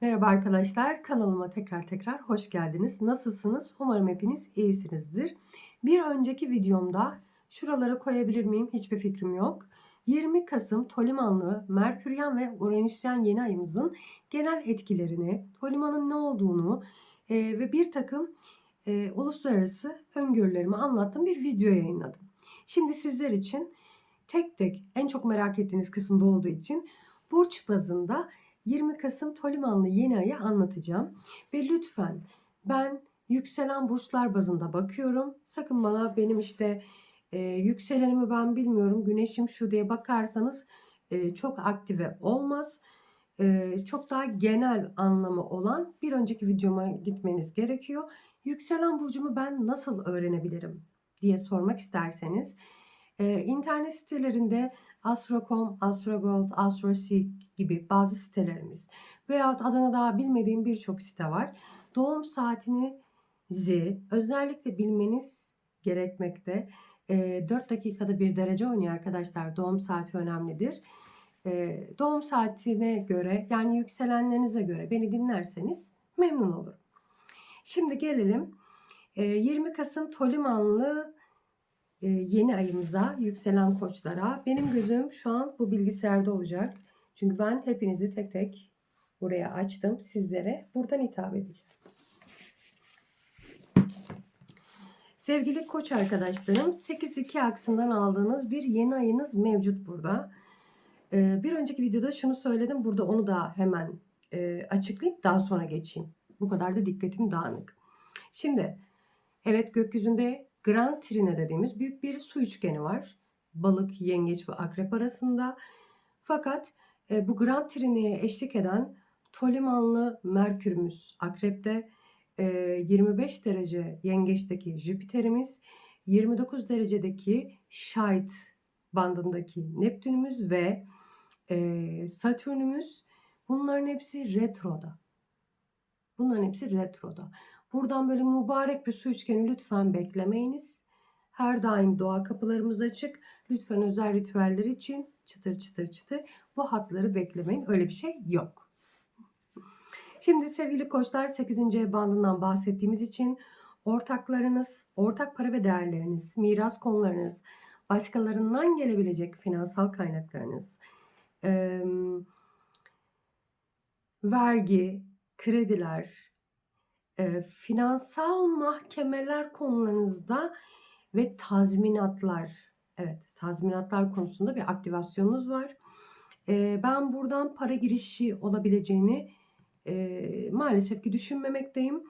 Merhaba arkadaşlar, kanalıma tekrar tekrar hoş geldiniz. Nasılsınız? Umarım hepiniz iyisinizdir. Bir önceki videomda şuralara koyabilir miyim? Hiçbir fikrim yok. 20 Kasım Tolimanlı Merküryen ve Uranüsyen yeni ayımızın genel etkilerini, Toliman'ın ne olduğunu e, ve bir takım e, uluslararası öngörülerimi anlattığım bir video yayınladım. Şimdi sizler için tek tek en çok merak ettiğiniz kısım bu olduğu için burç bazında 20 Kasım Tolimanlı yeni ayı anlatacağım. Ve lütfen ben yükselen burçlar bazında bakıyorum. Sakın bana benim işte e, yükselenimi ben bilmiyorum, güneşim şu diye bakarsanız e, çok aktive olmaz. E, çok daha genel anlamı olan bir önceki videoma gitmeniz gerekiyor. Yükselen burcumu ben nasıl öğrenebilirim diye sormak isterseniz ee, internet sitelerinde Astro.com, Astrogold, AstroSeek gibi bazı sitelerimiz veyahut adını daha bilmediğim birçok site var. Doğum saatinizi özellikle bilmeniz gerekmekte. E, 4 dakikada bir derece oynuyor arkadaşlar. Doğum saati önemlidir. E, doğum saatine göre yani yükselenlerinize göre beni dinlerseniz memnun olurum. Şimdi gelelim e, 20 Kasım Tolimanlı yeni ayımıza, yükselen koçlara. Benim gözüm şu an bu bilgisayarda olacak. Çünkü ben hepinizi tek tek buraya açtım. Sizlere buradan hitap edeceğim. Sevgili koç arkadaşlarım 8-2 aksından aldığınız bir yeni ayınız mevcut burada. E, bir önceki videoda şunu söyledim. Burada onu da hemen e, açıklayıp daha sonra geçeyim. Bu kadar da dikkatim dağınık. Şimdi evet gökyüzünde Grand Trine dediğimiz büyük bir su üçgeni var. Balık, yengeç ve akrep arasında. Fakat e, bu Grand Trine'ye eşlik eden Tolimanlı Merkürümüz akrepte, e, 25 derece yengeçteki Jüpiter'imiz, 29 derecedeki Şait bandındaki Neptünümüz ve e, Satürn'ümüz bunların hepsi retroda. Bunların hepsi retroda. Buradan böyle mübarek bir su üçgeni lütfen beklemeyiniz. Her daim doğa kapılarımız açık. Lütfen özel ritüeller için çıtır çıtır çıtır bu hatları beklemeyin. Öyle bir şey yok. Şimdi sevgili koçlar 8. ev bandından bahsettiğimiz için ortaklarınız, ortak para ve değerleriniz, miras konularınız, başkalarından gelebilecek finansal kaynaklarınız, vergi, krediler, e, finansal mahkemeler konularınızda ve tazminatlar, evet tazminatlar konusunda bir aktivasyonunuz var. E, ben buradan para girişi olabileceğini e, maalesef ki düşünmemekteyim.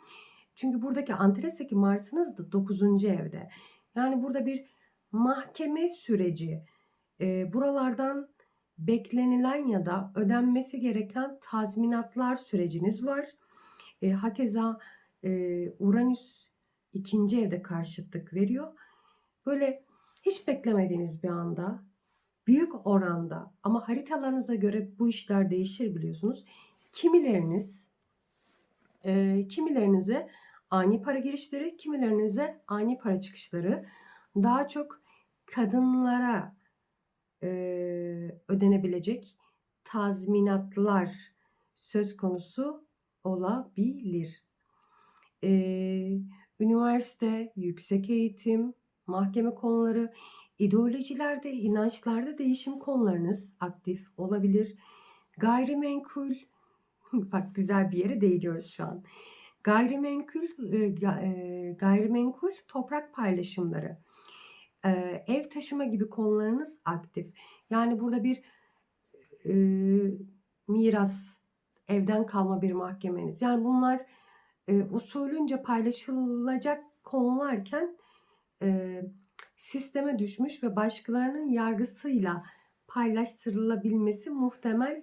Çünkü buradaki Antares'teki Mars'ınız da 9. evde. Yani burada bir mahkeme süreci, e, buralardan beklenilen ya da ödenmesi gereken tazminatlar süreciniz var. E, hakeza e, Uranüs ikinci evde karşıtlık veriyor. Böyle hiç beklemediğiniz bir anda büyük oranda ama haritalarınıza göre bu işler değişir biliyorsunuz. Kimileriniz e, kimilerinize ani para girişleri, kimilerinize ani para çıkışları daha çok kadınlara e, ödenebilecek tazminatlar söz konusu olabilir. Ee, üniversite, yüksek eğitim, mahkeme konuları, ideolojilerde, inançlarda değişim konularınız aktif olabilir. Gayrimenkul, bak güzel bir yere değiniyoruz şu an. Gayrimenkul, e, gayrimenkul toprak paylaşımları, ev taşıma gibi konularınız aktif. Yani burada bir e, miras, evden kalma bir mahkemeniz. Yani bunlar e, usulünce paylaşılacak konularken e, sisteme düşmüş ve başkalarının yargısıyla paylaştırılabilmesi muhtemel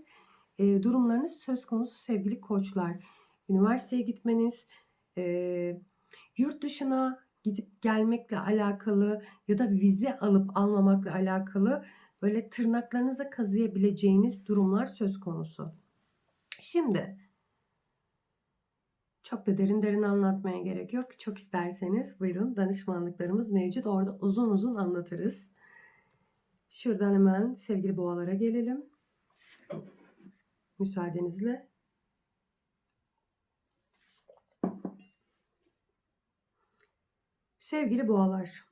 e, durumlarınız söz konusu sevgili koçlar. Üniversiteye gitmeniz, e, yurt dışına gidip gelmekle alakalı ya da vize alıp almamakla alakalı böyle tırnaklarınıza kazıyabileceğiniz durumlar söz konusu. Şimdi çok da derin derin anlatmaya gerek yok. Çok isterseniz buyurun danışmanlıklarımız mevcut. Orada uzun uzun anlatırız. Şuradan hemen sevgili boğalara gelelim. Müsaadenizle. Sevgili boğalar,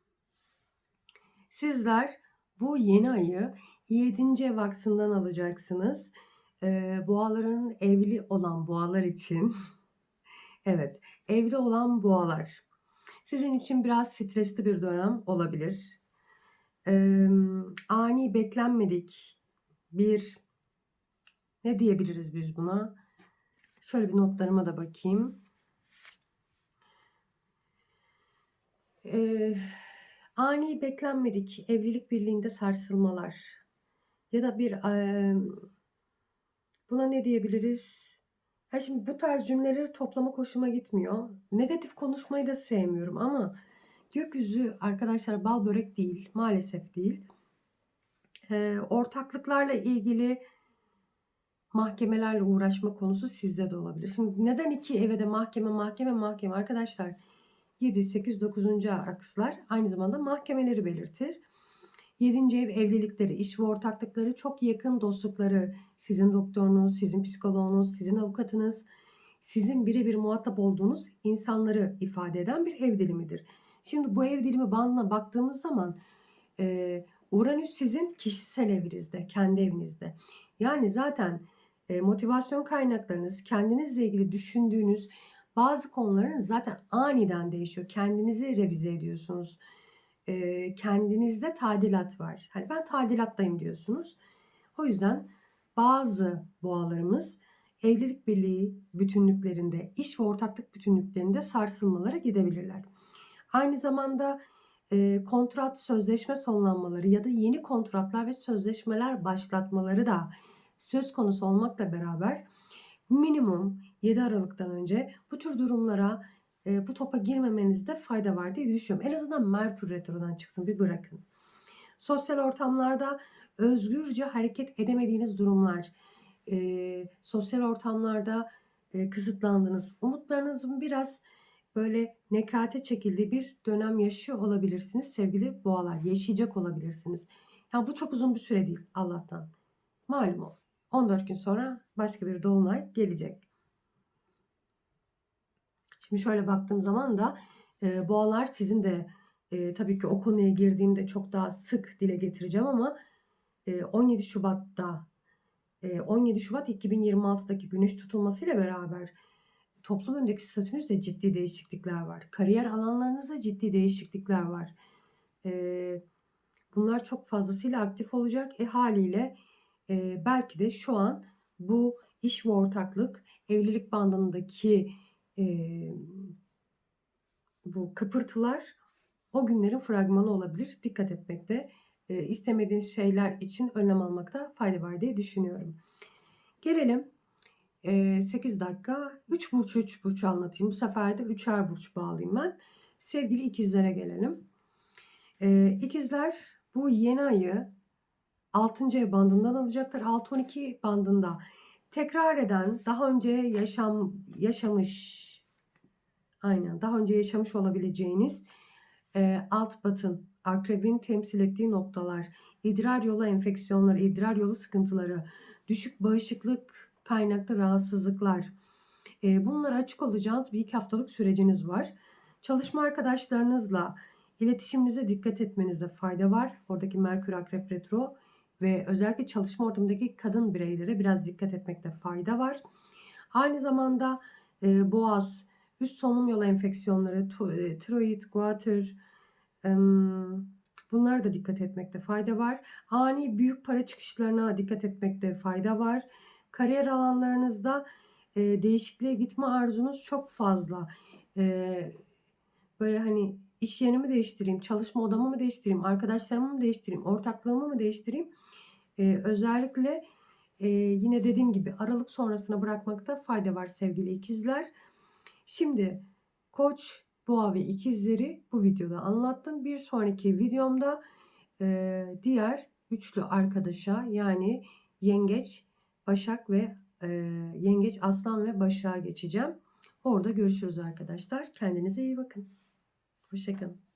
sizler bu yeni ayı 7. ev aksından alacaksınız. Ee, boğaların evli olan boğalar için evet evli olan boğalar, sizin için biraz stresli bir dönem olabilir. Ee, ani beklenmedik bir, ne diyebiliriz biz buna? Şöyle bir notlarıma da bakayım. Eee, ani beklenmedik evlilik birliğinde sarsılmalar ya da bir emm, buna ne diyebiliriz? Ya şimdi bu tarz cümleleri toplamak hoşuma gitmiyor. Negatif konuşmayı da sevmiyorum ama gökyüzü arkadaşlar bal börek değil, maalesef değil. Eee, ortaklıklarla ilgili mahkemelerle uğraşma konusu sizde de olabilir. Şimdi neden iki eve de mahkeme, mahkeme, mahkeme arkadaşlar? 7, 8, 9. akslar aynı zamanda mahkemeleri belirtir. 7. ev evlilikleri, iş ve ortaklıkları, çok yakın dostlukları, sizin doktorunuz, sizin psikoloğunuz, sizin avukatınız, sizin birebir muhatap olduğunuz insanları ifade eden bir ev dilimidir. Şimdi bu ev dilimi bandına baktığımız zaman e, Uranüs sizin kişisel evinizde, kendi evinizde. Yani zaten e, motivasyon kaynaklarınız, kendinizle ilgili düşündüğünüz bazı konuların zaten aniden değişiyor. Kendinizi revize ediyorsunuz. E, kendinizde tadilat var. Hani ben tadilattayım diyorsunuz. O yüzden bazı boğalarımız evlilik birliği bütünlüklerinde, iş ve ortaklık bütünlüklerinde sarsılmalara gidebilirler. Aynı zamanda e, kontrat, sözleşme sonlanmaları ya da yeni kontratlar ve sözleşmeler başlatmaları da söz konusu olmakla beraber minimum 7 Aralık'tan önce bu tür durumlara e, bu topa girmemenizde fayda var diye düşünüyorum. En azından Merkür Retro'dan çıksın bir bırakın. Sosyal ortamlarda özgürce hareket edemediğiniz durumlar, e, sosyal ortamlarda e, kısıtlandığınız, umutlarınızın biraz böyle nekate çekildiği bir dönem yaşıyor olabilirsiniz sevgili boğalar. Yaşayacak olabilirsiniz. Yani bu çok uzun bir süre değil Allah'tan. Malum o. 14 gün sonra başka bir dolunay gelecek. Şimdi şöyle baktığım zaman da e, boğalar sizin de e, tabii ki o konuya girdiğimde çok daha sık dile getireceğim ama e, 17 Şubat'ta e, 17 Şubat 2026'daki güneş tutulmasıyla beraber toplum önündeki statünüzde ciddi değişiklikler var. Kariyer alanlarınızda ciddi değişiklikler var. E, bunlar çok fazlasıyla aktif olacak. E haliyle e, belki de şu an bu iş ve ortaklık evlilik bandındaki e, bu kıpırtılar o günlerin fragmanı olabilir. Dikkat etmekte, e, istemediğiniz şeyler için önlem almakta fayda var diye düşünüyorum. Gelelim e, 8 dakika 3 burç 3 burç anlatayım. Bu sefer de 3'er burç bağlayayım ben. Sevgili ikizlere gelelim. E, ikizler bu yeni ayı 6. ev bandından alacaklar. 6-12 bandında tekrar eden, daha önce yaşam yaşamış aynen daha önce yaşamış olabileceğiniz e, alt batın, akrebin temsil ettiği noktalar, idrar yolu enfeksiyonları, idrar yolu sıkıntıları, düşük bağışıklık kaynaklı rahatsızlıklar. E, bunlara açık olacağınız bir iki haftalık süreciniz var. Çalışma arkadaşlarınızla iletişiminize dikkat etmenize fayda var. Oradaki Merkür Akrep Retro ve özellikle çalışma ortamındaki kadın bireylere biraz dikkat etmekte fayda var. Aynı zamanda e, boğaz, üst solunum yolu enfeksiyonları, e, tiroid, guatr, e, bunlara da dikkat etmekte fayda var. Ani büyük para çıkışlarına dikkat etmekte fayda var. Kariyer alanlarınızda e, değişikliğe gitme arzunuz çok fazla. E, böyle hani iş yerimi değiştireyim, çalışma odamı mı değiştireyim, arkadaşlarımı mı değiştireyim, ortaklığımı mı değiştireyim? Ee, özellikle e, yine dediğim gibi Aralık sonrasına bırakmakta fayda var sevgili ikizler. Şimdi Koç, Boğa ve ikizleri bu videoda anlattım. Bir sonraki videomda e, diğer üçlü arkadaşa yani Yengeç, Başak ve e, Yengeç, Aslan ve Başak'a geçeceğim. Orada görüşürüz arkadaşlar. Kendinize iyi bakın. Hoşçakalın.